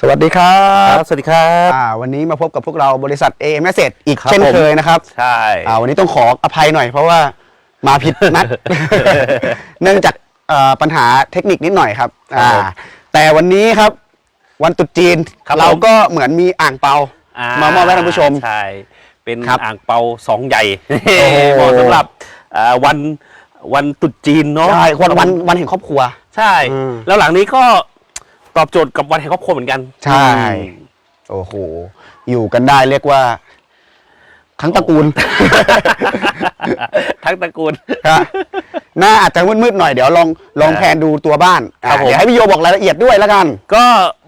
สวัสดีครับสวัสดีครับอ่าวันนี้มาพบกับพวกเราบริษัท AM a s s e t อีกครับเช่นผมเคยนะครับใช่อ่าวันนี้ต้องขออภัยหน่อยเพราะว่ามาผิดนัด เนื่องจากเอ่อปัญหาเทคนิคนิดหน่อยครับครับอ่าผมแต่วันนี้ครับวันตรุษจีนครับเราผมก็เหมือนมีอ่างเปามามอบให้ท่านผู้ชมใช่เป็นครับอ่างเปาสองใหญ่โอ้โหเหมาะสำหรับอ่าวันวันตรุษจีนเนาะใช่วันวันวันแห่งครอบครัว ใช่อืมแล้วหลังนี้ก็ ตอบโจทย์กับวันแห่งครอบครัวเหมือนกันใช่ โอ้โห อยู่กันได้เรียกว่า ทั้งตระกูล ทั้งตระกูลฮะหน้าอาจจะมืดๆหน่อยเดี๋ยวลองลองแพนดูตัวบ้านอะครับผม เดี๋ยวให้พี่โยบอกรายละเอียดด้วยแล้วกัน ก็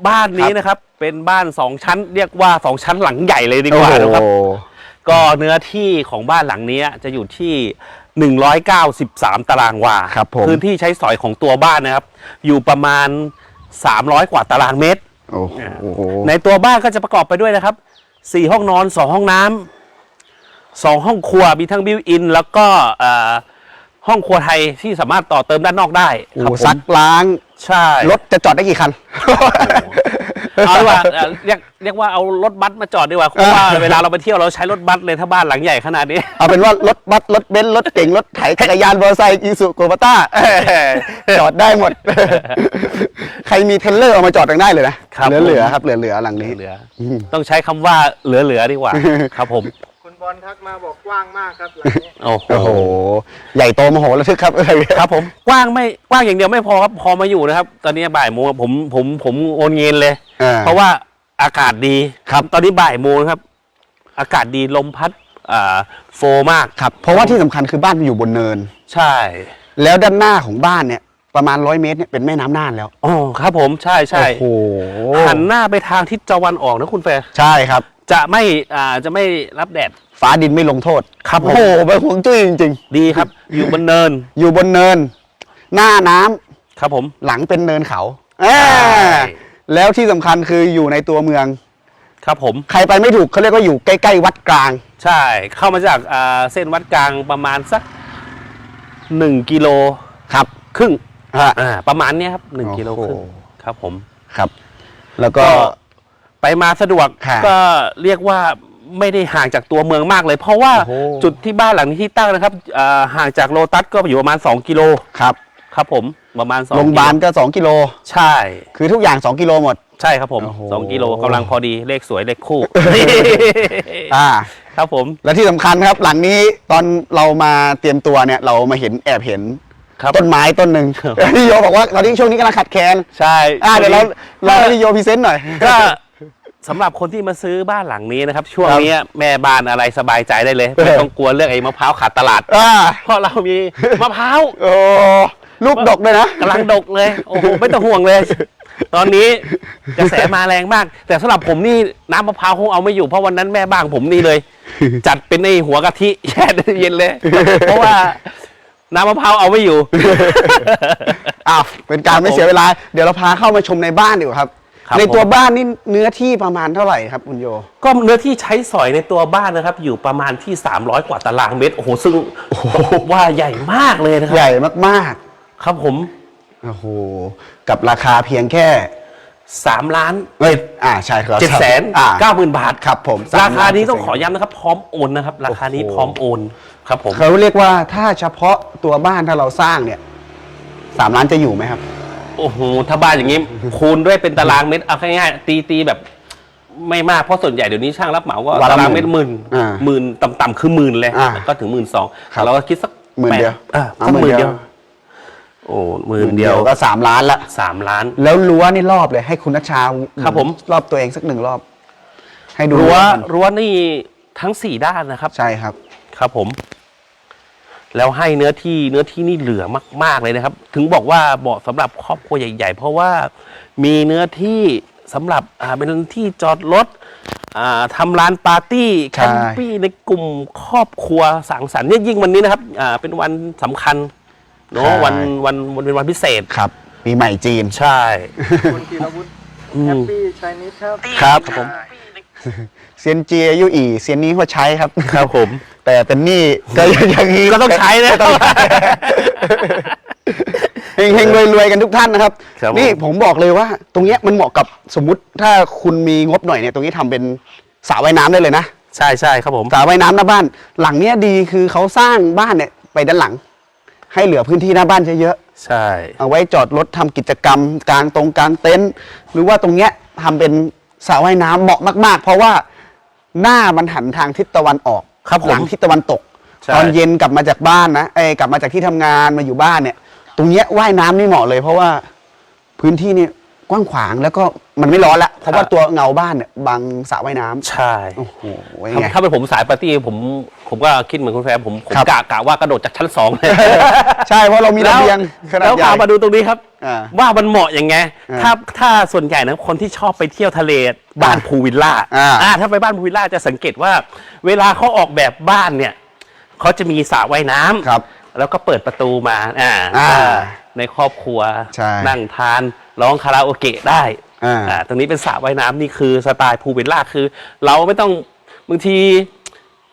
บ้านนี้นะครับ เป็นบ้านสองชั้น เรียกว่าสองชั้นหลังใหญ่เลยดีกว่าโอ้นะครับโหก็เนื้อที่ของบ้านหลังนี้จะอยู่ที่ 193 ตารางวาครับผม พื้นที่ใช้สอยของตัวบ้านนะครับ อยู่ประมาณ 300 กว่าตารางเมตร โอ้โหในตัวบ้านก็จะประกอบไปด้วยนะครับ 4 ห้องนอน 2 ห้องน้ำสองห้องครัวมีทั้งบิวอิน แล้วก็เอ่อห้องครัวไทยที่สามารถต่อเติมด้านนอกได้โอ้ครับโหผมซักล้าง ใช่ รถจะจอดได้กี่คัน เอาดีกว่าเอ่อเรียกเรียกว่าเอารถบัสมาจอดดีกว่าเพราะว่าเวลาเราไปเที่ยวเราใช้รถบัสเลยถ้าบ้านหลังใหญ่ขนาดนี้ เอาเป็นว่ารถบัสรถเบนซ์รถเก่งรถไถจักรยานมอเตอร์ไซค์อีซูโกบต้าจอดได้หมด ใครมีเทรลเลอร์เอามาจอดยังได้เลยนะครับ เหลือๆครับเหลือๆหลังนี้ เหลือๆต้องใช้คำว่าเหลือๆดีกว่า ครับผมคุณ บอลทักมาบอกกว้างมากครับหลังนี้ โอ้โห โอ้โห ใหญ่โตมโหฬารทึกครับครับผม กว้างไม่กว้างอย่างเดียวไม่พอครับพอมาอยู่นะครับ ตอนนี้บ่ายโมงผมผมผมโอนเงินเลย อ่าเพราะว่าอากาศดีครับ ตอนนี้บ่ายโมงครับ อากาศดีลมพัดอ่าโฟมากครับ เพราะว่าที่สำคัญคือบ้านมันอยู่บนเนิน ใช่แล้วด้านหน้าของบ้านเนี่ย ประมาณร้อยเมตรเนี่ยเป็นแม่น้ำน่านแล้วอ๋อครับผมใช่ใช่โอ้โหหันหน้าไปทางทิศตะวันออกนะคุณแฟร์ ใช่ครับ จะไม่อ่าจะไม่รับแดดฟ้าดินไม่ลงโทษครับผมโอ้โหเป็นห่วงจุ้ยจริง ดีครับ อยู่บนเนินๆ อยู่บนเนิน หน้าน้ำครับผม หลังเป็นเนินเขาอ่าใช่ แล้วที่สำคัญคืออยู่ในตัวเมือง ครับผม ใครไปไม่ถูกเขาเรียกว่าอยู่ใกล้ๆวัดกลาง ใช่เข้ามาจากอ่าเส้นวัดกลางประมาณสักหนึ่งกิโลครับครึ่งฮะอ่าประมาณเนี้ยครับหนึ่งโอ้โหกิโลครึ่งครับผม ครับ แล้วก็ก็ ไปมาสะดวกค่ะก็เรียกว่าไม่ได้ห่างจากตัวเมืองมากเลย เพราะว่าโอ้โห จุดที่บ้านหลังนี้ที่ตั้งนะครับอ่าห่างจากโลตัสก็อยู่ประมาณ 2 กิโลครับครับผมประมาณ2โรงพยาบาลก็ 2 กิโล ใช่ คือทุกอย่าง 2 กิโลหมด ใช่ครับผม โอ้โหสองกิโลกำลังพอดีเลขสวยเลขคู่ อ่า ครับผมและที่สำคัญครับ หลังนี้ตอนเรามาเตรียมตัวเนี่ย เรามาเห็นแอบเห็นครับต้นไม้ต้นหนึ่งครับพี่โยบอกว่าตอนนี้ช่วงนี้กำลังขัดแคลนใช่ อ่าเดี๋ยวเราเราให้พี่โยพรีเซนต์หน่อย ก็ สำหรับคนที่มาซื้อบ้านหลังนี้นะครับ ช่วงครับนี้แม่บ้านอะไรสบายใจได้เลยไม่ต้องกลัวเรื่องไอ้มะพร้าวขาดตลาดอ่าเพราะเรามีมะพร้าวโอ้ลูกดกเลยนะกำลังดกเลยโอ้โหไม่ต้องห่วงเลย ตอนนี้กระแสมาแรงมาก แต่สำหรับผมนี่น้ำมะพร้าวคงเอาไม่อยู่เพราะวันนั้นแม่บ้านผมนี่เลย จัดเป็นไอหัวกะทิแช่เย็นเลย เพราะว่าน้ำมะพร้าวเอาไม่อยู่อ้าวเป็นการไม่เสียเวลา เดี๋ยวเราพาเข้ามาชมในบ้านดีกว่าครับ ครับในตัวผม บ้านนี่เนื้อที่ประมาณเท่าไหร่ครับคุณโย ก็เนื้อที่ใช้สอยในตัวบ้านนะครับ อยู่ประมาณที่ 300 กว่าตารางเมตรโอ้โหซึ่งว่าใหญ่มากเลยนะคใหรับญ่มากครับผมๆ โอ้โห กับราคาเพียงแค่3ล้านเอ้ยอ่าใช่ครับเจ็ดแสนอ่าเก้าหมื่นบาทครับผมราคานี้ต้อง3ขอย้ำนะครับ พร้อมโอนนะครับ ราคานี้โอ้โหพร้อมโอนครับผม เขาเรียกว่าถ้าเฉพาะตัวบ้านถ้าเราสร้างเนี่ยสามล้านจะอยู่ไหมครับ โอ้โหถ้าบ้านอย่างนี้คูณด้วยเป็นตารางเมตรเอาง่ายๆตีตีแบบ ไม่มากเพราะส่วนใหญ่เดี๋ยวนี้ช่างรับเหมาก็วันละตารางเมตรหมื่นอ่าหมื่นต่ำๆคือหมื่นเลยอ่าก็ถึงหมื่นสองครับเราก็คิดสักหมื่นเดียว แปอ่าเอาสักหหมื่มื่นนเดีเดียยววโอ้หมื่นเดียวก็สามล้านละ สามล้าน แล้วรั้วนี่รอบเลยให้คุณนัชชาครับผม รอบตัวเองสักหนึ่งรอบ ให้ดูรั้วกันรั้วนี่ทั้งสี่ด้านนะครับ ใช่ครับ ครับผม แล้วให้เนื้อที่เนื้อที่นี่เหลือมาก ๆเลยนะครับ ถึงบอกว่าเหมาะสำหรับครอบครัวใหญ่ ๆ เพราะว่ามีเนื้อที่สำหรับอ่าเป็นที่จอดรถอ่าทำลานปาร์ตี้แคใช่มปี้ในกลุ่มครอบครัวสังสรรค์เนี่ยยิ่งวันนี้นะครับอ่าเป็นวันสำคัญเนาะวันวันวันเป็นวันพิเศษครับปีใหม่จีนใช่คุณธีรวุฒิอืแฮมปปี้ชายนิดครับครับผม เซียนเจียยูอีเซียนนี้ก็ใช้ครับ ครับผม แต่เป็นหนี้ก็อย่างนี้ก็ต้องใช้นะก็ต้องใช้เฮงๆรวยๆกันทุกท่านนะครับ ครับผม นี่ผมบอกเลยว่า ตรงเนี้ยมันเหมาะกับสมมุติถ้าคุณมีงบหน่อยเนี่ยตรงนี้ทำเป็นสระว่ายน้ำได้เลยนะใช่ใช่ครับผม สระว่ายน้ำหน้าบ้าน หลังเนี้ยดีคือเขาสร้างบ้านเนี่ยไปด้านหลัง ให้เหลือพื้นที่หน้าบ้านเยอะใช่ๆเอาไว้จอดรถทำกิจกรรมกลางตรงกลางเต็นท์หรือว่าตรงเนี้ยทำเป็น สระว่ายน้ำเหมาะมาก ๆ เพราะว่าหน้ามันหันทางทิศตะวันออกครับผมหลังทิศตะวันตก ใช่ ตอนเย็นกลับมาจากบ้านนะเอ้ยกลับมาจากที่ทำงานมาอยู่บ้านเนี่ย ตรงเนี้ยว่ายน้ำนี่เหมาะเลย เพราะว่าพื้นที่นี่กว้างขวางแล้วก็มันไม่ร้อนละเพราะว่าตัวเงาบ้านเนี่ยบังสระว่ายน้ำใช่โอ้โหถ้าไง ถ้าเป็นผมสายปาร์ตี้ผมผมก็คิดเหมือนคุณแฟร์ผมผมครับ กะกะว่ากระโดดจากชั้นสองเลย ใช่เพราะเรามีระเบียงขนาดแล้วใหญ่พามาดูตรงนี้ครับ อ่า ว่ามันเหมาะยังไง อ่าถ้าถ้าส่วนใหญ่นะคนที่ชอบไปเที่ยวทะเลบ้านอ่าพูลวิลล่าอ่าอ่า ถ้าไปบ้านพูลวิลล่าจะสังเกตว่า เวลาเขาออกแบบบ้านเนี่ยเขาจะมีสระว่ายน้ำครับ แล้วก็เปิดประตูมาอ่าอ่าอ่าในครอบครัวใช่นั่งทานร้องคาราโอเกะได้อ่าอ่าตรงนี้เป็นสระว่ายน้ำนี่คือสไตล์พูลวิลล่าคือ เราไม่ต้องบางที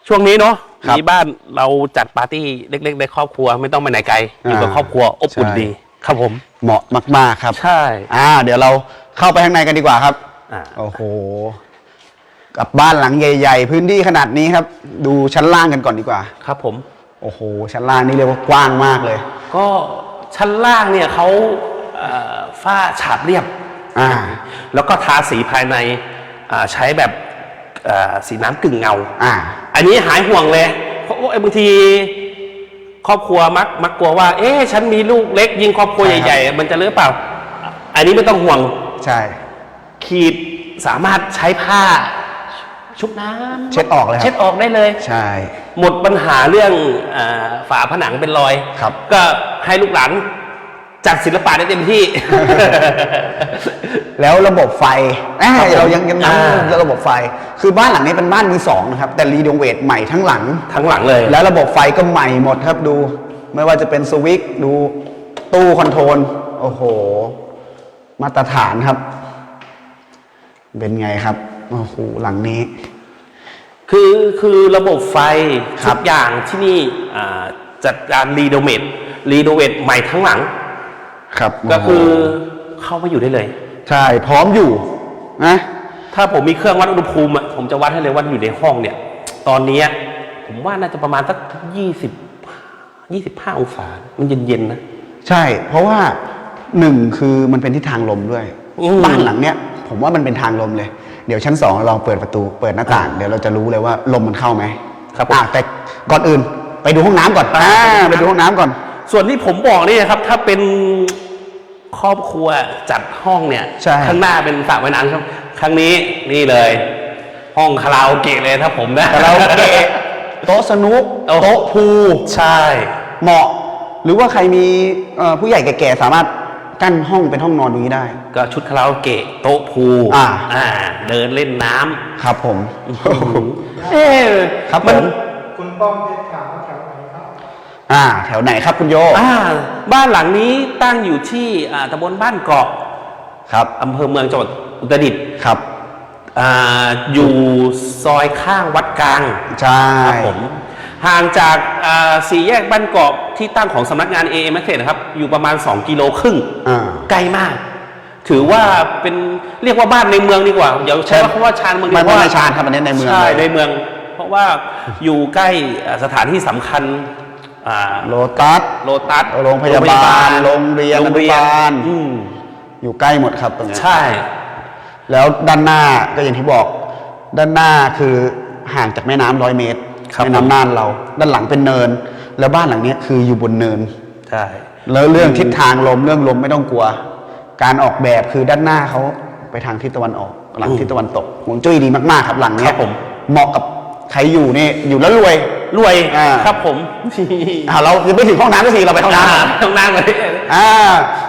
ช่วงนี้เนาะครับมีบ้านเราจัดปาร์ตี้เล็ก ๆ ในครอบครัว ไม่ต้องไปไหนไกลอยู่กับอ่าครอบครัวอบอุ่นใช่ ดีครับผม เหมาะมาก ๆ ครับ ใช่ อ่า เดี๋ยวเราเข้าไปข้างในกันดีกว่าครับอ่า โอ้โห กับบ้านหลังใหญ่ ๆ พื้นที่ขนาดนี้ครับ ดูชั้นล่างกันก่อนดีกว่า ครับผม โอ้โห ชั้นล่างนี่เรียกว่ากว้างมากเลย ก็ชั้นล่างเนี่ยเขาเอ่อฝ้าฉาบเรียบ อ่า แล้วก็ทาสีภายในอ่าใช้แบบเอ่อสีน้ำกึ่งเงา อ่า อันนี้หายห่วงเลย เพราะว่าบางที ครอบครัวมักมักกลัวว่า เอ๊ะฉันมีลูกเล็ก ยิงครอบครัวใช่ครับใหญ่ๆมันจะเลือเปล่า อันนี้ไม่ต้องห่วงใช่ ขีดสามารถใช้ผ้า ชุบน้ำเช็ดออกเลยคเช็รัดบออกได้เลย ใช่ หมดปัญหาเรื่องอาฝาผนังเป็นรอย ครับ ก็ให้ลูกหลาน จัดศิลปะได้เต็มที่ แล้วระบบไฟอ่าครับผมเรายังยังอ่าย้ำระบบไฟ คือบ้านหลังนี้เป็นบ้านมือสองนะครับ แต่รีโนเวทใหม่ทั้งหลัง ทั้งหลังเลย แล้วระบบไฟก็ใหม่หมดครับดู ไม่ว่าจะเป็นสวิตช์ดูตู้คอนโทรล โอ้โห มาตรฐานครับ เป็นไงครับ โอ้โห หลังนี้ คือคือระบบไฟครัทุบ กอย่างที่นี่อ่าจัดการรีโนเวทรีโนเวทใหม่ทั้งหลัง ครับก็คือเข้ามาอยู่ได้เลย ใช่พร้อมอยู่นะถ้าผมมีเครื่องวัดอุณหภูมิอะผมจะวัดให้เลยว่าอยู่ในห้องเนี่ย ตอนเนี้ยผมว่าน่าจะประมาณสักยี่สิบยี่สิบห้าองศา มันเย็นๆนะใช่ เพราะว่าหนึ่งคือมันเป็นทิศทางลมด้วยอืมบ้านหลังเนี้ย ผมว่ามันเป็นทางลมเลย เดี๋ยวชั้นสองลองเปิดประตูเปิดหน้าต่าง เดี๋ยวเราจะรู้เลยว่าลมมันเข้าไหมครับผมอะแต่ก่อนอื่น ไปดูห้องน้ำก่อนอ่าอ่าไปดูห้องน้ำก่อน ส่วนที่ผมบอกนี่นะครับ ถ้าเป็น ครอบครัวจัดห้องเนี่ย ใช่ ข้างหน้าเป็นสระว่ายน้ำครับครั้งนี้นี่เลย ห้องคาราโอเกะเลยถ้าผมนะแต่เราเกะโต๊ะสนุกโอ้โหโต๊ะพูลใช่ เหมาะ หรือว่าใครมีเอ่อผู้ใหญ่แก่ๆสามารถกั้นห้องเป็นห้องนอนตรงนี้ได้ ก็ชุดคาราโอเกะโต๊ะพูลอ่า อ่า เดินเล่นน้ำครับผมเอ๊ะครับมันผม คุณป้อมเพชรถามว่าแถวไหนครับ อ่า แถวไหนครับคุณโยอ่าบ้านหลังนี้ตั้งอยู่ที่อ่าตำบลบ้านเกาะครับอำเภอเมืองจังหวัดอุตรดิตถ์ครับอ่าอยู่ซอยข้างวัดกลางใช่ครับผมห่างจากอ่าสี่แยกบ้านเกาะที่ตั้งของสำนักงาน a อ m เนะครับ อยู่ประมาณ 2 กิโลครึ่งอ่าใกล้มาก ถือว่าเป็นเรียกว่าบ้านในเมืองดีกว่าเดี๋ยวใช้คำว่าชานเมืองดีไม่กไม่ว่าในชาญครับอันนี้ในเมืองใช่เลย ในเมือง เพราะว่าอยู่ใกล้อ่าสถานที่สำคัญ อ่าโลตัสโลตัสโรงพยาบาล โรงเรียนโรงเรียนอนุบาลอืมอยู่ใกล้หมดครับตรงเนี้ยใช่ แล้วด้านหน้าก็อย่างที่บอก ด้านหน้าคือห่างจากแม่น้ำร้อยเมตรครับแม่น้ำน่านเรา ด้านหลังเป็นเนิน แล้วบ้านหลังเนี้ยคืออยู่บนเนินใช่แล้วเรื่องทิศทางลมเรื่องลมไม่ต้องกลัว การออกแบบคือด้านหน้าเขาไปทางทิศตะวันออก หลังอืมทิศตะวันตกฮวงจุ้ยดีมากๆ ครับหลังเนี้คยรับผมเหมาะกับใครอยู่นี่อยู่แล้วรวย รวยอ่า ครับผมอ่าเรายังไม่ถึงห้องน้ำสักทีเราไปห้องน้ำอ่าต้องนั่งเลย อ่า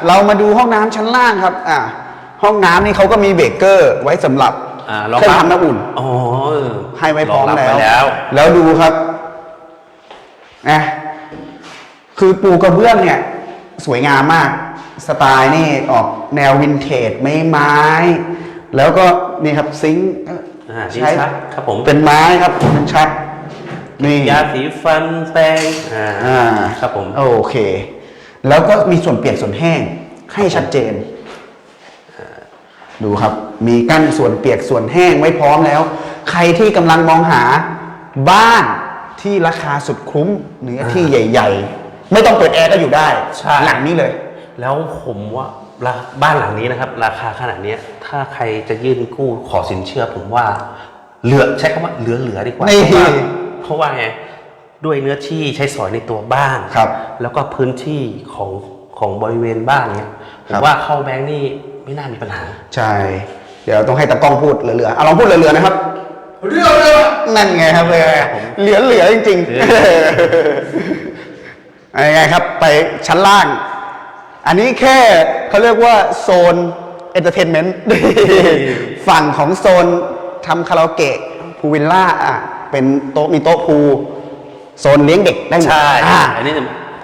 เรามาดูห้องน้ำชั้นล่างครับอ่าห้องน้ำนี่เขาก็มีเบรกเกอร์ไว้สำหรับอ่าเครื่องทำน้ำอุ่น อ๋อให้ไว้พร้อมงบแล้วไแล้วแล้วดูครับนะคือปูกระเบื้องเนี่ย สวยงามมาก สไตล์นี่ออกแนววินเทจไม้ไม้ แล้วก็นี่ครับซิงค์อ่าดีใช้ชัดครับผม เป็นไม้ครับเป็นชัด นี่ ยาสีฟันแปรงอ่าอ่าครับผม โอเค แล้วก็มีส่วนเปียกส่วนแห้งให้ชัดเจน ดูครับ มีกั้นส่วนเปียกส่วนแห้งไว้พร้อมแล้ว ใครที่กำลังมองหาบ้านที่ราคาสุดคุ้มเนื้อที่ใหญ่ ๆ ไม่ต้องเปิดแอร์ก็อยู่ได้ ใช่ หลังนี้เลย แล้วผมว่าราบ้านหลังนี้นะครับ ราคาขนาดเนี้ย ถ้าใครจะยื่นกู้ขอสินเชื่อ ผมว่า เหลือใช้คำว่าเหลือเหลือดีกว่านี่เพราะว่า เพราะว่าไงด้วยเนื้อที่ใช้สอยในตัวบ้านครับแล้วก็พื้นที่ของของบริเวณบ้านเนี้ยผครัมบ ว่าเข้าแบงค์นี่ไม่น่ามีปัญหา ใช่ เดี๋ยวต้องให้ตากล้องพูดเหลือๆเอาลองพูดเหลือๆนะครับเหลือๆนั่นไงครับเลยเหลือๆจริงเหลือๆอะไรไงครับไปชั้นล่าง อันนี้แค่เขาเรียกว่าโซนเอนเตอร์เทนเมนต์ ฝั่งของโซนทำคาราโอเกะพูลวิลล่าอะ เป็นโต๊ะมีโต๊ะพูลโซนเลี้ยงเด็กได้หมดใช่ อะอันนี้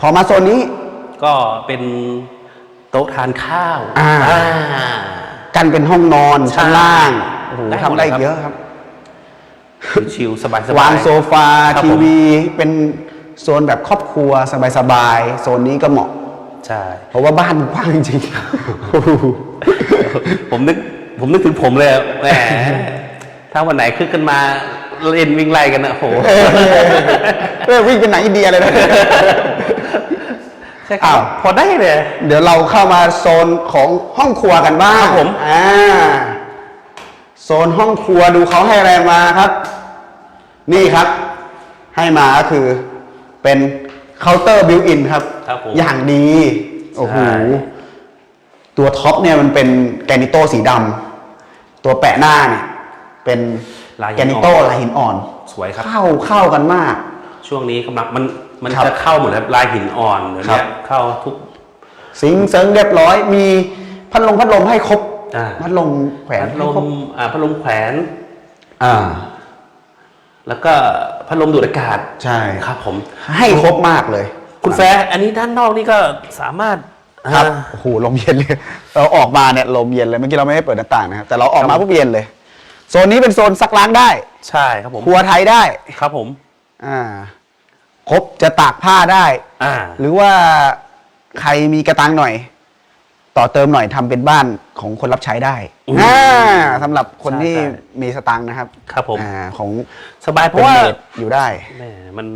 พอมาโซนนี้ ก็เป็นโต๊ะทานข้าวอ่า อ่า กันเป็นห้องนอนใช่ชั้นล่างโอ้โหได้หมดทำได้เลยครับ เยอะครับ ชิลๆสบายๆ วางโซฟาครับทีผม วี เป็นโซนแบบครอบครัวสบายๆโซนนี้ก็เหมาะ ใช่ เพราะว่าบ้านมันกว้างจริงผมนึกผมนึกถึงผมเลยอะแหม ถ้าวันไหนคึกกันมา เล่นวิ่งไล่กันนะโอ้โหเออวิ่งเป็นหนังอินเดียเลยนะ ใช่คอ้ารับว พอได้เลย เดี๋ยวเราเข้ามาโซนของห้องครัวกันบ้างครับผม อ่าโซนห้องครัวดูเขาให้อะไรมาครับ นี่ครับ ให้มาก็คือ เป็นเคาน์เตอร์บิวอินครับ ครับผมอย่างดี โอ้โห ใช่ ตัวท็อปเนี่ยมันเป็นแกรนิโต้สีดำตัวแปะหน้าเนี่ยเป็น ลายหินอ่อนแกรนิโต้ลายหินอ่อน สวยครับ เข้าเข้ากันมาก ช่วงนี้กำลังมันมันครับจะเข้าหมดแล้วลายหินอ่อนเดี๋ยวครันี้บ เข้าทุกซิงค์เซิงเรียบร้อย มีพัดลมพัดลมให้ครบอ่า พัดลมแขวนพัดลให้ครบมอ่าพัดลมแขวน อ่า แล้วก็พัดลมดูดอากาศใช่ ครับผม ให้ครบมากเลยคุณแฟร์อันนี้ด้านนอกนี่ก็สามารถครับอ่า โอ้โหลมเย็นเลย เราออกมาเนี่ยลมเย็นเลยเมื่อกี้เราไม่ได้เปิดหน้าต่างนะครับแต่เราออกมาครับ ปุ๊บเย็นเลย โซนนี้เป็นโซนซักล้างได้ ใช่ครับผมครัวไทยได้ ครับผม อ่า ครบจะตากผ้าได้ อ่า หรือว่าใครมีกระตังหน่อย ต่อเติมหน่อยทำเป็นบ้านของคนรับใช้ได้อืมอ่าสำหรับคนใช่ที่ใช่มีสตังค์นะครับครับผม อ่าของสบายเพเป็นราะว่าเมดอยู่ได้ แหมมัน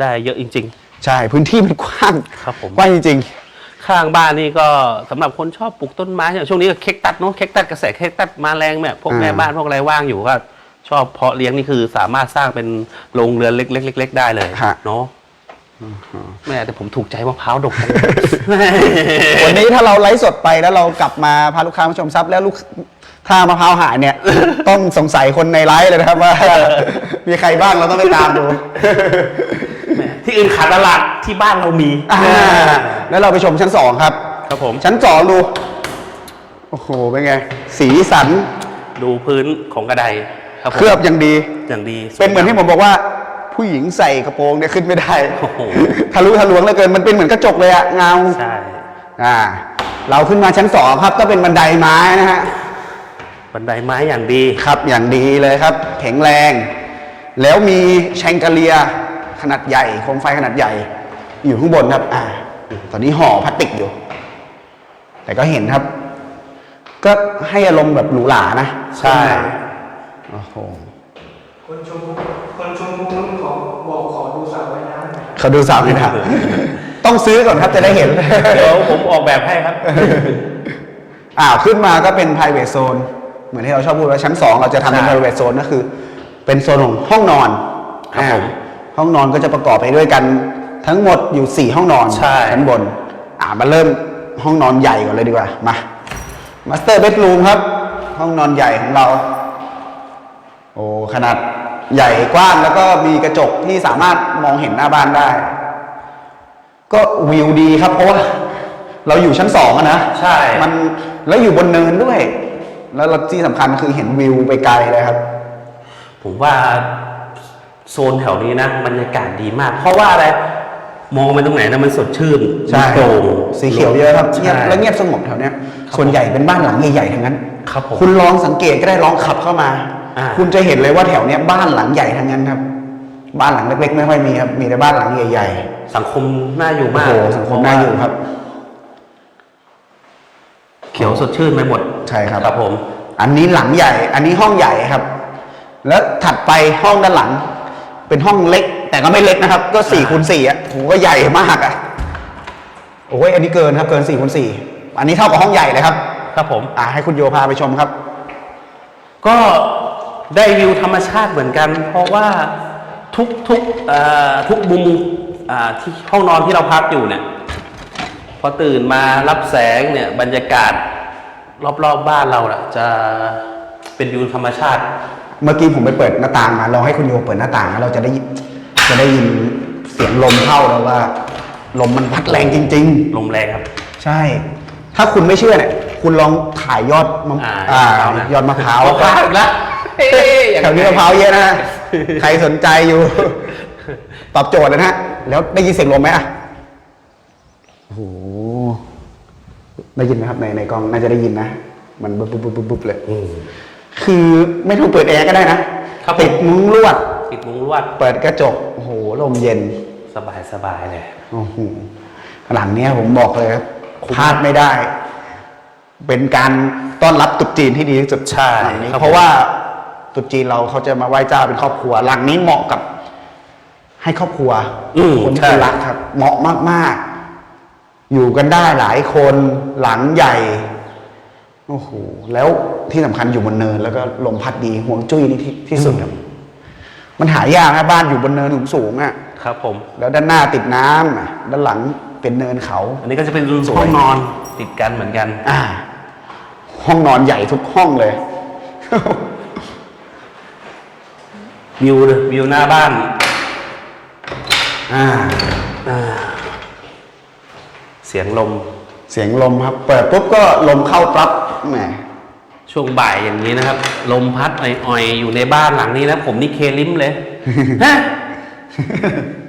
ได้เยอะจริง ใช่ พื้นที่มันกว้างครับผม กว้างจริงๆ ข้างบ้านนี่ก็สำหรับคนชอบปลูกต้นไม้อย่างช่วงนี้ก็เค้กตัดเนาะเค้กตัดกระแสเค้กตัดมาแรงแม่พวกอ่าแม่บ้านพวกอะไรว่างอยู่ก็ชอบเพาะเลี้ยงนี่คือสามารถสร้างเป็นโรงเรือนเล็กๆๆๆได้เลยฮะ เนาะแม่แต่ผมถูกใจมะพร้าวดกจังวันนี้ถ้าเราไลฟ์สดไปแล้วเรากลับมาพาลูกค้ามาชมซับแล้วลูกถ้ามะพร้าวหายเนี่ย ต้องสงสัยคนในไลฟ์เลยนะครับว่า มีใครบ้างเราต้องไปตามดูแหม ที่อื่นขาดตลาดที่บ้านเรามีอ่าแล้วเราไปชมชั้นสองครับ ครับผมชั้นสองดู โอ้โห เป็นไง สีสัน ดูพื้นของกระไดครับผมเคลือบอย่างดี อย่างดีเป็นเหมือนที่ผมบอกว่า ผู้หญิงใส่กระโปรงเนี่ยขึ้นไม่ได้ โอ้โหทะลุทะลวงเหลือเกิน มันเป็นเหมือนกระจกเลยอะเงา ใช่ อ่า เราขึ้นมาชั้นสองครับ ก็เป็นบันไดไม้นะฮะ บันไดไม้อย่างดี ครับ อย่างดีเลยครับ แข็งแรง แล้วมีแชงกาเลีย ขนาดใหญ่โคมไฟขนาดใหญ่ อยู่ข้างบนครับ อ่า ตอนนี้ห่อพลาสติกอยู่ แต่ก็เห็นครับ ก็ให้อารมณ์แบบหรูหรานะ ใช่ โอ้โห คนชมคนชมมุมนู้นขอบอกขอดูสระว่ายน้ำหน่อยเขาดูสาวเลยนะครับต้องซื้อก่อนครับจะได้เห็น เดี๋ยวผมออกแบบให้ครับอ้าวขึ้นมาก็เป็น private zone เหมือนที่เราชอบพูดว่าชั้น2เราจะทำเป็น ใช่ private zone ก็คือ เป็นโซนของห้องนอนครับผม อ่า ห้องนอนก็จะประกอบไปด้วยกันทั้งหมดอยู่ 4 ห้องนอนใช่ ชั้นบน อ่ามาเริ่มห้องนอนใหญ่ก่อนเลยดีกว่า มา master bedroom ครับ ห้องนอนใหญ่ของเรา โอ้ขนาดใหญ่กว้างแล้วก็มีกระจกที่สามารถมองเห็นหน้าบ้านได้ ก็วิวดีครับ เพราะว่าเราอยู่ชั้นสองอะนะใช่ มันแล้วอยู่บนเนินด้วย แล้วเราที่สำคัญคือเห็นวิวไปไกลเลยครับ ผมว่า โซนแถวนี้นะบรรยากาศดีมาก เพราะว่าอะไรมองไปตรงไหนนะมันสดชื่นใช่มันโปร่งสีเขียวเยอะครับเงียบใช่แล้วเงียบสงบแถวเนี้ยครับส่วนใหญ่เป็นบ้านหลังใหญ่ๆทั้งนั้นครับผมคุณลองสังเกตก็ได้ลองขับเข้ามาอ่าคุณจะเห็นเลยว่าแถวเนี้ยบ้านหลังใหญ่ทั้งนั้นครับ บ้านหลังเล็กๆ ไม่ค่อยมีครับมีแต่บ้านหลังใหญ่สังคมน่าอยู่ๆโอ้มากโหสังคมน่าอยู่ครับ เขียวสดชื่นไปหมดใช่ครับครับผม อันนี้หลังใหญ่ อันนี้ห้องใหญ่ครับ แล้วถัดไปห้องด้านหลัง เป็นห้องเล็ก แต่ก็ไม่เล็กนะครับ ก็สี่คูณสี่อะโหก็ใหญ่มากอะโอ้ยอันนี้เกินครับเกินสี่คูณสี่อันนี้เท่ากับห้องใหญ่เลยครับ ครับผม อ่าให้คุณโยพาไปชมครับ ก็ได้วิวธรรมชาติเหมือนกัน เพราะว่าทุกทุกเอ่อทุกมุมอ่าที่ห้องนอนที่เราพักอยู่เนี่ย พอตื่นมารับแสงเนี่ยบรรยากาศ รอบๆบบ้านเราน่ะจะเป็นวิวธรรมชาติ เมื่อกี้ผมไปเปิดหน้าต่างมาลองให้คุณโยเปิดหน้าต่างแล้วเราจะได้ยินจะได้ยินเสียงลมเข้าแล้วว่า ลมมันพัดแรงจริง ลมแรงครับ ๆ ใช่ ถ้าคุณไม่เชื่อเนี่ยคุณลองถ่ายยอดมะอ่าอ่ายอดมะพร้าวนะยอดมะพร้าวมะพร้าวอีกแล้วเอ๊ะยังไงแถวนี้มะพร้าวเยอะนะ ใครสนใจอยู่ ตอบโจทย์เลยนะฮะแล้วได้ยินเสียงลมไหมอะโอ้โหได้ยินไหมครับในในกล้องน่าจะได้ยินนะ มันบุ๊บบุ๊บบุ๊บบุ๊บเลย อืม คือไม่ต้องเปิดแอร์ก็ได้นะครับผม ติดมุ้งลวดปิดมุ้งลวดเปิดกระจกโอ้โหลมเย็นสบายสบายเลย โอ้โหหลังเนี้ยผมบอกเลยครับคุ้มพลาดไม่ได้ เป็นการต้อนรับตรุษจีนที่ดีที่สุดใช่หลังนี้ครับเพราะว่าตรุษจีนเราเขาจะมาไหว้เจ้าเป็นครอบครัว หลังนี้เหมาะกับ ให้ครอบครัวอืมคนที่ใช่คุณรักครับ เหมาะมากๆ อยู่กันได้หลายคนหลังใหญ่ โอ้โหแล้วที่สำคัญอยู่บนเนิน แล้วก็ลมพัดดีห่วงจุ้ยนี่ที่ที่สุดครับมันหายากนะบ้านอยู่บนเนินสูงๆอะครับ ผม แล้วด้านหน้าติดน้ำอะด้านหลังเป็นเนินเขา อันนี้ก็จะเป็นสวยห้องนอนติดกันเหมือนกัน อ่า ห้องนอนใหญ่ทุกห้องเลยวิววิวหน้าบ้าน อ่าอ่า เสียงลม เสียงลมครับ เปิดปุ๊บก็ลมเข้าปั๊บ แหมช่วงบ่ายอย่างนี้นะครับ ลมพัดอ่อยๆ อยู่ในบ้านหลังนี้นะผมนี่เคลิ้มเลยฮะ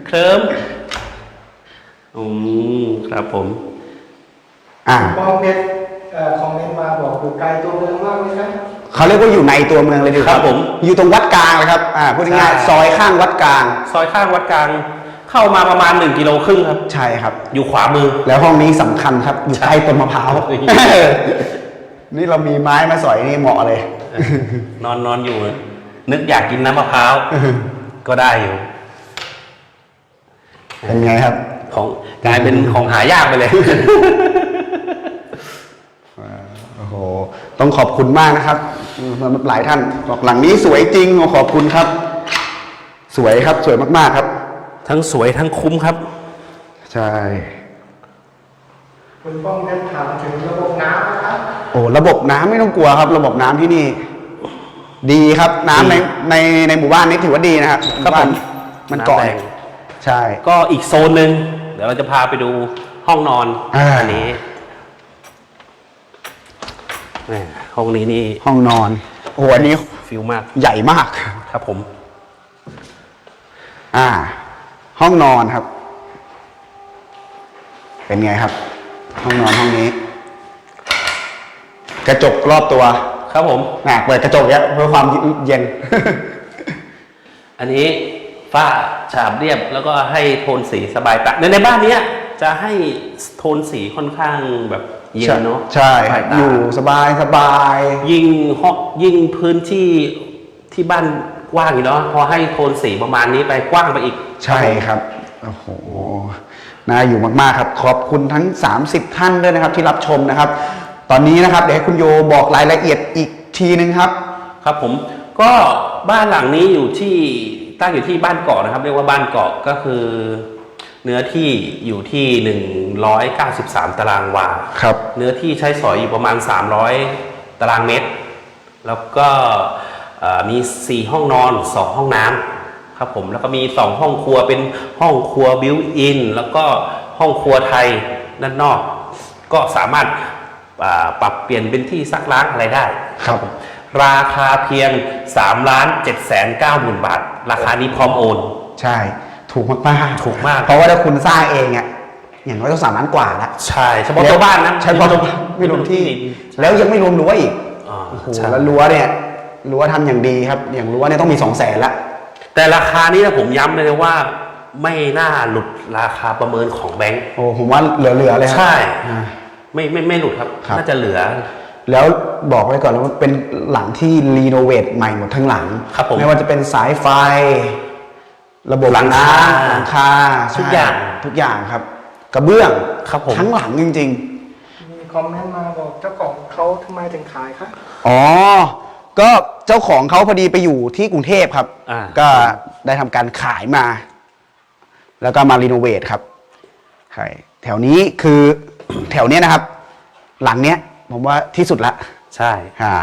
เคลิ้มอืมครับผม อ่าป้องเพชรเอ่อคอมเมนต์มาบอกอยู่ไกลตัวเมืองมากไหมครับเขาเรียกว่าอยู่ในตัวเมืองเลยดีกว่าครับผม อยู่ตรงวัดกลางเลยครับ อ่าพูดง่ายๆใช่ซอยข้างวัดกลาง ซอยข้างวัดกลาง เข้ามาประมาณหนึ่งกิโลครึ่งครับ ใช่ครับ อยู่ขวามือ แล้วห้องนี้สำคัญครับ อยู่ใช่ใต้ต้นมะพร้าว นี่เรามีไม้มาสอยนี่เหมาะเลย นอนนอนอยู่ นึกอยากกินน้ำมะพร้าวก็ได้อยู่ เป็นไงครับ ของกลายเป็นของหายากไปเลยโอ้โห ต้องขอบคุณมากนะครับอืมสำหรับหลายท่านบอกหลังนี้สวยจริงโอ้ขอบคุณครับ สวยครับสวยมากๆครับ ทั้งสวยทั้งคุ้มครับ ใช่ คุณป้องเพชรถามถึงระบบน้ำนะครับโอ้ระบบน้ำไม่ต้องกลัวครับ ระบบน้ำที่นี่ ดีครับน้ำในดีในในหมู่บ้านนี้ถือว่าดีนะครับครับผมมันเกาะน้ำแรง ใช่ ก็อีกโซนหนึ่งเดี๋ยวเราจะพาไปดูห้องนอนอ่าอันนี้แหม่ห้องนี้นี่ห้องนอนโอ้โหอันนี้ฟิลมากใหญ่มาก ครับผม อ่า ห้องนอนครับ เป็นไงครับ ห้องนอนห้องนี้ กระจกรอบตัวครับผมน่ะเปิดกระจกเนี้ยเพื่อความเย็น อันนี้ฝ้าฉาบเรียบแล้วก็ให้โทนสีสบายตาในในบ้านเนี้ยจะให้โทนสีค่อนข้างแบบเย็นเนาะใช่สบายตาอยู่สบายสบาย ยิ่งห้องยิ่งพื้นที่ที่บ้านกว้างอยู่เนาะพอให้โทนสีประมาณนี้ไปกว้างไปอีก ใช่ครับโอ้โห น่าอยู่มากๆครับขอบคุณทั้ง 30 ท่านด้วยนะครับที่รับชมนะครับ ตอนนี้นะครับเดี๋ยวให้คุณโยบอกรายละเอียดอีกทีนึงครับ ครับผมก็บ้านหลังนี้อยู่ที่ตั้งอยู่ที่บ้านเกาะนะครับ เรียกว่าบ้านเกาะก็คือ เนื้อที่อยู่ที่ 193 ตารางวาครับ เนื้อที่ใช้สอยอยู่ประมาณ 300 ตารางเมตร แล้วก็เอ่อมี 4 ห้องนอน 2 ห้องน้ำ ครับผมแล้วก็มี 2 ห้องครัวเป็นห้องครัวบิวอินแล้วก็ห้องครัวไทยด้านนอก ก็สามารถอ่าปรับเปลี่ยนเป็นที่ซักล้างอะไรได้ครับผมราคาเพียง3ล้าน7แสน9หมื่นบาท ราคานี้พร้อมโอน ใช่ ถูกมากๆถูกมาก เพราะว่าถ้าคุณสร้างเองอะอย่างน้อยต้องสามล้านกว่าละใช่เฉพาะตัวบ้านนะใช่เฉพาะตัวบ้านไม่รวมที่ใช่แล้วยังไม่รวมรั้วอีกอ่าโอ้โหใช่แล้วรั้วเนี่ยรั้วทำอย่างดีครับ อย่างรั้วเนี่ยต้องมีสองแสนละ แต่ราคานี้นะผมย้ำเลยว่าไม่น่าหลุดราคาประเมินของแบงค์โอ้ผมว่าเหลือๆเลยครัใช่อ่า ไม่ไม่ไม่หลุดครับครับ น่าจะเหลือ แล้วบอกไว้ก่อนแล้วว่าเป็นหลังที่รีโนเวทใหม่หมดทั้งหลังครับผมไม่ว่าจะเป็นสายไฟ ระบบหลังคาน้ำหลังคาทุกอย่างใช่ทุกอย่างครับ กระเบื้องครับผม ทั้งหลังจริง มีคอมเมนต์มาบอกเจ้าของเขาทำไมถึงขายครับๆอ๋อ ก็เจ้าของเขาพอดีไปอยู่ที่กรุงเทพครับ อ่า ก็ได้ทำการขายมา แล้วก็มารีโนเวทครับใช่แถวนี้คือ แถวเนี้ยนะครับ หลังเนี้ย ผมว่าที่สุดละใช่ อ่า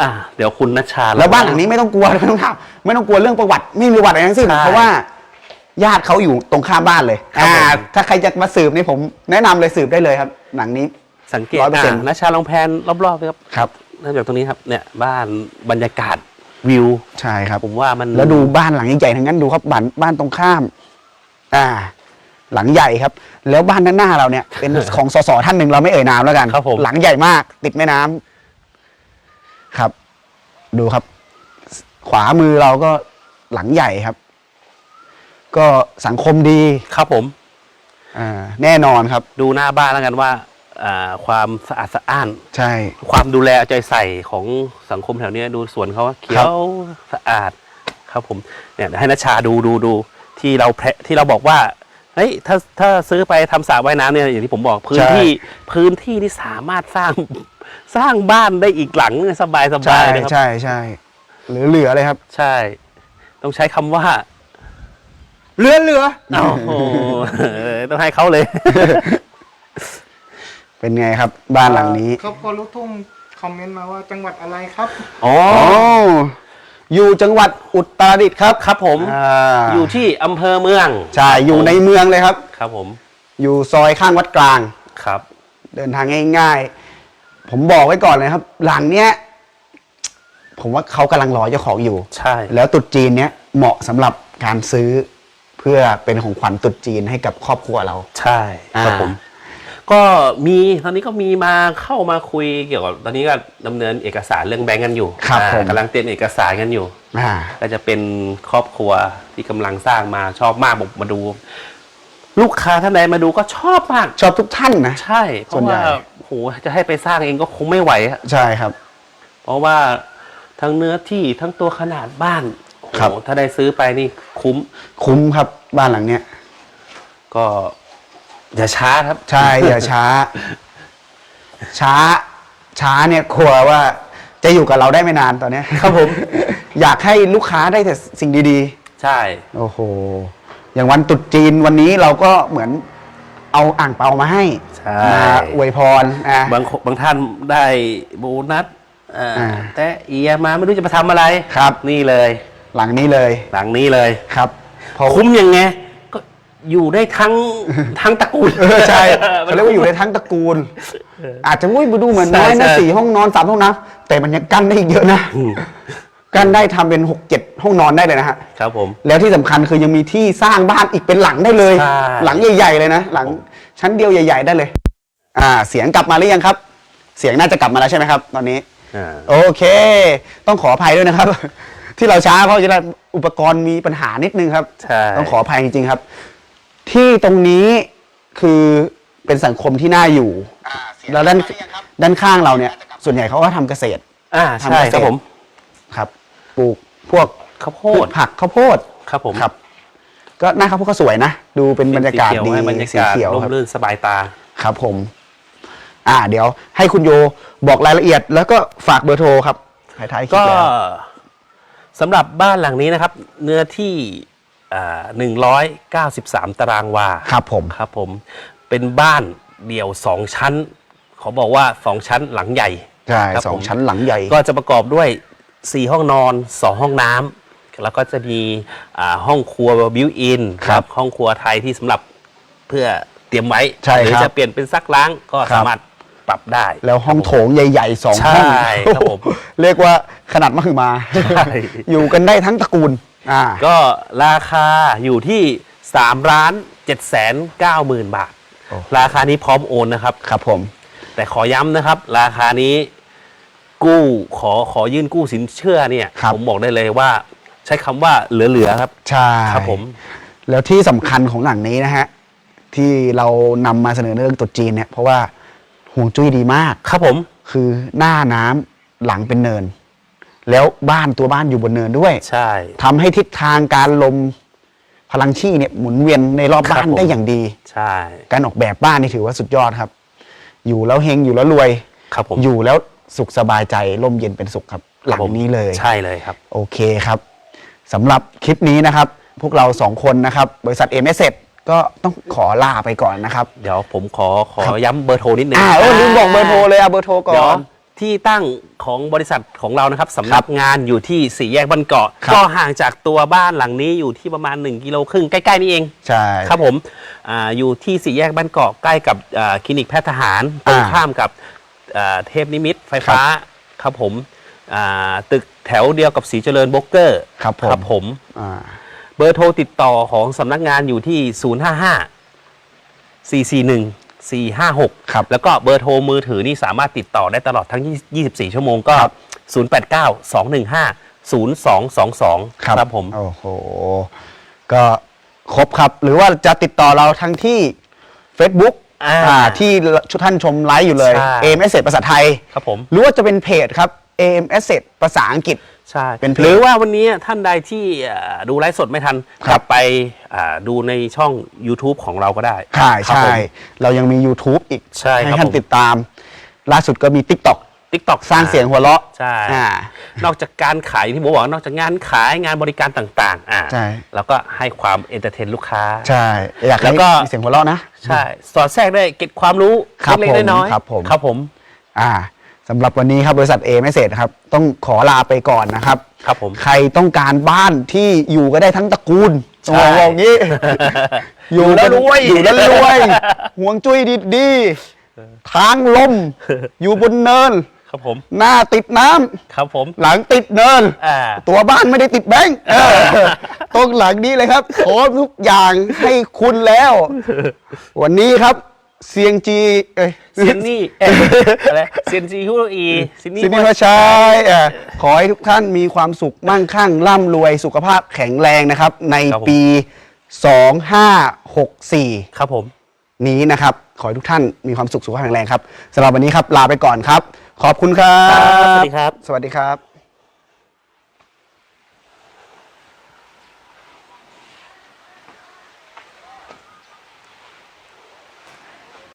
อะเดี๋ยวคุณนัชชา แล้วบ้านหลังนี้ไม่ต้องกลัวไม่ต้องถามไม่ต้องกลัวเรื่องประวัติ ไม่มีประวัติอะไรทั้งสิ้นใช่เพราะว่า ญาติเขาอยู่ตรงข้ามบ้านเลยครับอ่า ผม ถ้าใครจะมาสืบนี่ผมแนะนำเลยสืบได้เลยครับหนังนี้ สังเกต100%อะนัชชาลองแพนรอบๆไปครับ ครับ เริ่มจากตรงนี้ครับเนี่ยบ้านบรรยากาศวิว ใช่ครับ ผมว่ามันแล้วดูบ้านหลังใหญ่ๆทั้งนั้นดูครับบ้านบ้านตรงข้าม อ่า หลังใหญ่ครับ แล้วบ้านด้านหน้าเราเนี่ย เป็นของสสท่านหนึ่งเราไม่เอ่ยนามแล้วกันครับผม หลังใหญ่มาก ติดแม่น้ำครับ ดูครับ ขวามือเราก็หลังใหญ่ครับ ก็สังคมดี ครับผม อ่า แน่นอนครับ ดูหน้าบ้านแล้วกันว่า อ่าความสะอาดสะอ้าน ใช่ ความดูแลเอาใจใส่ของสังคมแถวเนี้ยดูสวนเขาเขียวสะอาดครับผมเนี่ยเดี๋ยวให้นัชชาดูดูดูที่เราแพะที่เราบอกว่าเฮ้ยถ้าถ้าซื้อไปทำสระว่ายน้ำเนี่ยอย่างที่ผมบอกพื้นที่พื้นที่ที่สามารถสร้างสร้างบ้านได้อีกหลังเนี่ยสบายสใช่บายนะครับ ใช่ใช่เหลือๆเลยครับ ใช่ ต้องใช้คำว่า เหลือเหลือ โอ้โหเออต้องให้เขาเลย เป็นไงครับ บ้านหลังนี้ครอบครัวลูกทุ่งคอมเมนต์มาว่าจังหวัดอะไรครับอ๋ออ๋อ อยู่จังหวัดอุตรดิตถ์ครับครับ ผมอ่าอยู่ที่อำเภอเมืองใช่อยู่ในเมืองเลยครับ ครับผมอยู่ซอยข้างวัดกลาง ครับ เดินทางง่ายๆ ผมบอกไว้ก่อนเลยครับ หลังเนี้ย ผมว่าเขากำลังรอเจ้าของอยู่ ใช่ แล้วตรุษจีนเนี้ยเหมาะสำหรับการซื้อเพื่อเป็นของขวัญตรุษจีนให้กับครอบครัวเรา ใช่ครับอ่าผม ก็มีตอนนี้ก็มีมาเข้ามาคุยเกี่ยวกับตอนนี้ก็ดำเนินเอกสารเรื่องแบงก์กันอยู่ครับอ่าผม กำลังเตรียมเอกสารกันอยู่ อ่า ก็จะเป็นครอบครัวที่กำลังสร้างมาชอบมากบอกมาดู ลูกค้าท่านใดมาดูก็ชอบมาก ชอบทุกท่านนะ ใช่ เพส่วนราะใหญ่ ว่าโหจะให้ไปสร้างเองก็คงไม่ไหวอะใช่ครับ เพราะว่าทั้งเนื้อที่ทั้งตัวขนาดบ้านโอ้โหครับ ถ้าได้ซื้อไปนี่คุ้ม คุ้มครับบ้านหลังเนี้ย ก็ อย่าช้าครับ ใช่ อย่าช้า ช้า ช้าเนี่ยกลัวว่า จะอยู่กับเราได้ไม่นานตอนเนี้ยครับผม อยากให้ลูกค้าได้แต่สิ่งดี ใช่ ๆ โอ้โห อย่างวันตรุษจีนวันนี้เราก็เหมือนเอาอ่างเปามาให้ใช่ มาอวยพรอะบางคนบางท่านได้โบนัสเอ่ออาแต่เอียมาไม่รู้จะมาทำอะไรครับ นี่เลย หลังนี้เลยหลังนี้เลย ครับเพราะคุ้มยังไงก็ อยู่ได้ทั้งทั้งตระกูล เออใช่เขาเรียกว่าอยู่ในทั้งตระกูล อาจจะวุ้ยดูเหมือนน้อยใช่นะใช่ สี่ห้องนอนสามห้องน้ำแต่มันยังกั้นได้อีกเยอะนะอืมกั้นได้ทำเป็นหกเจ็ดห้องนอนได้เลยนะฮะ ครับผม แล้วที่สำคัญคือยังมีที่สร้างบ้านอีกเป็นหลังได้เลย ใช่ หลังใหญ่ๆเลยนะ หลังชั้นเดียวใหญ่ ๆ ได้เลย อ่า เสียงกลับมาหรือยังครับ เสียงน่าจะกลับมาแล้วใช่ไหมครับ ตอนนี้ อ่าโอเค ต้องขออภัยด้วยนะครับ ที่เราช้าเพราะว่าอุปกรณ์มีปัญหานิดนึงครับ ใช่ต้องขออภัยจริงๆครับ ที่ตรงนี้คือเป็นสังคมที่น่าอยู่แล้วด้านด้านข้างเราเนี่ย ส่วนใหญ่เขาก็ทำเกษตร อ่าทำใช่เกษตร ครับผมครับ ปลูกพวกข้าวโพพืดชผักข้าวโพดครับผมครับ ก็หน้าข้าวโพดก็สวยนะ ดูเป็นบรรยากาศสีเขีวดีให้บรรยาสีกาศเขียวร่มครับรื่นสบายตา ครับผม อ่า เดี๋ยวให้คุณโยบอกรายละเอียด แล้วก็ฝากเบอร์โทรครับท้ายๆคลิปก็แล้วสำหรับบ้านหลังนี้นะครับ เนื้อที่ หนึ่งร้อยเก้าสิบสามตารางวาครับผมครับผม เป็นบ้านเดี่ยวสองชั้น ขอบอกว่าสองชั้นหลังใหญ่ ใช่ครับสองผม ชั้นหลังใหญ่ ก็จะประกอบด้วย 4 ห้องนอน 2 ห้องน้ำแล้วก็จะมีอ่าห้องครัวบิวอินครับห้องครัวไทยที่สำหรับเพื่อเตรียมไว้ใช่หรืครับจะเปลี่ยนเป็นซักล้างก็ครับ สามารถปรับได้ แล้วห้องโถงใหญ่ๆสองใช่ห้องครับผม เรียกว่าขนาดมหึมา ใช่ อยู่กันได้ทั้งตระกูล อ่า ก็ราคาอยู่ที่3ล้าน7แสน9หมื่นบาท โอ้ ราคานี้พร้อมโอนนะครับ ครับผม แต่ขอย้ำนะครับ ราคานี้กู้ขอขอยื่นกู้สินเชื่อเนี่ย ครับ ผมบอกได้เลยว่า ใช้คำว่าเหลือๆครับ ใช่ครับผม แล้วที่สำคัญของหนังนี้นะฮะ ที่เรานำมาเสนอเรื่องตรุษจีนเนี่ย เพราะว่าห่วงจุ้ยดีมาก ครับผม คือหน้าน้ำหลังเป็นเนิน แล้วบ้านตัวบ้านอยู่บนเนินด้วยใช่ ทำให้ทิศทางการลมพลังชี่เนี่ยหมุนเวียนในรอบครับบ้านผม ได้อย่างดี ใช่ การออกแบบบ้านนี่ถือว่าสุดยอดครับ อยู่แล้วเฮงอยู่แล้วรวย ครับผมอยู่แล้วสุขสบายใจร่มเย็นเป็นสุขครับ หลังนี้เลย ใช่เลยครับ โอเคครับสำหรับคลิปนี้นะครับ พวกเราสองคนนะครับ บริษัทเอเมเก็ต้องขอลาไปก่อนนะครับ เดี๋ยวผมขอขอครับ ย้ำเบอร์โทรนิดนึง อ่าเออลืมบอกเบอร์โทรเลยอะเบอร์โทรก่เดี๋อยวน ที่ตั้งของบริษัทของเรานะครับสำนักงานอยู่ที่สี่แยกบ้านเกาะ ครับก็ห่างจากตัวบ้านหลังนี้อยู่ที่ประมาณ 1กิโลครึ่งใกล้ๆนี่เองใช่ครับผมอาอยู่ที่สี่แยกบ้านเกาะใกล้กับอ่าคลินิกแพทย์ทหารตรงอ่าข้ามกับอ่าเทพนิมิตรไฟฟ้าครับผมอ่าตึกแถวเดียวกับสีเจริญโบรกเกอร์ครับผม ครับผม อ่าเบอร์โทรติดต่อของสำนักงานอยู่ที่ 055 441 456 ครับแล้วก็เบอร์โทรมือถือนี่สามารถติดต่อได้ตลอดทั้ง 24 ชั่วโมงก็ครับ089 215 0222 ครับผม โอ้โห ก็ครบครับ หรือว่าจะติดต่อเราทั้งที่ Facebook อ่าอ่าที่ชุดท่านชมไลฟ์อยู่เลย ใช่ AM Asset ภาษาไทย ครับผม หรือว่าจะเป็นเพจครับ AM Asset ภาษาอังกฤษ ใช่เป็นเพจหรือว่าวันนี้ท่านใดที่เอ่อดูไลฟ์สดไม่ทันครับกลับไปอ่าดูในช่อง YouTube ของเราก็ได้ใช่ครับใช่ ผม เรายังมี YouTube อีกใช่ครับท่านผม ติดตาม ล่าสุดก็มี TikTok TikTok สร้างเสียงหัวเราะใช่ อ่า นอกจากการขายที่ผมบอกว่านอกจากงานขายงานบริการต่างๆ อ่าใช่ แล้วก็ให้ความเอนเตอร์เทนลูกค้า ใช่ อยากแล้ให้วก็ มีเสียงหัวเราะนะ ใช่ สอดแทรกได้เก็บความรู้ครับเล็กผมๆน้อยๆครับผม ครับผม อ่า สำหรับวันนี้ครับบริษัท A ไม่เสร็จครับ ต้องขอลาไปก่อนนะครับ ครับผม ใครต้องการบ้านที่อยู่ก็ได้ทั้งตระกูลใช่ต้องบอกอย่างนี้ อยู่แล้วรวย อยู่แล้วรวย ห่วงจุ้ยดีๆทางลม อยู่บนเนิน ครับผม หน้าติดน้ำ ครับผม หลังติดเนิน อ่า ตัวบ้านไม่ได้ติดแบงค์เออ ตรงหลังนี้เลยครับขอทุกอย่างให้คุณแล้ว วันนี้ครับ เซียงจีเอ้ยเซียนนี่เอ๊ะอะไรเซียนจีฮูโรอีซินนี่สินิมาชัยเอ่อขอให้ทุกท่านมีความสุขมั่งคั่งร่ำรวยสุขภาพแข็งแรงนะครับ ในปี 2564 ครับผม นี้นะครับ ขอให้ทุกท่านมีความสุขสุขภาพแข็งแรงครับสำหรับวันนี้ครับลาไปก่อนครับ ขอบคุณครับครับสวัสดีครับ สวัสดีครับ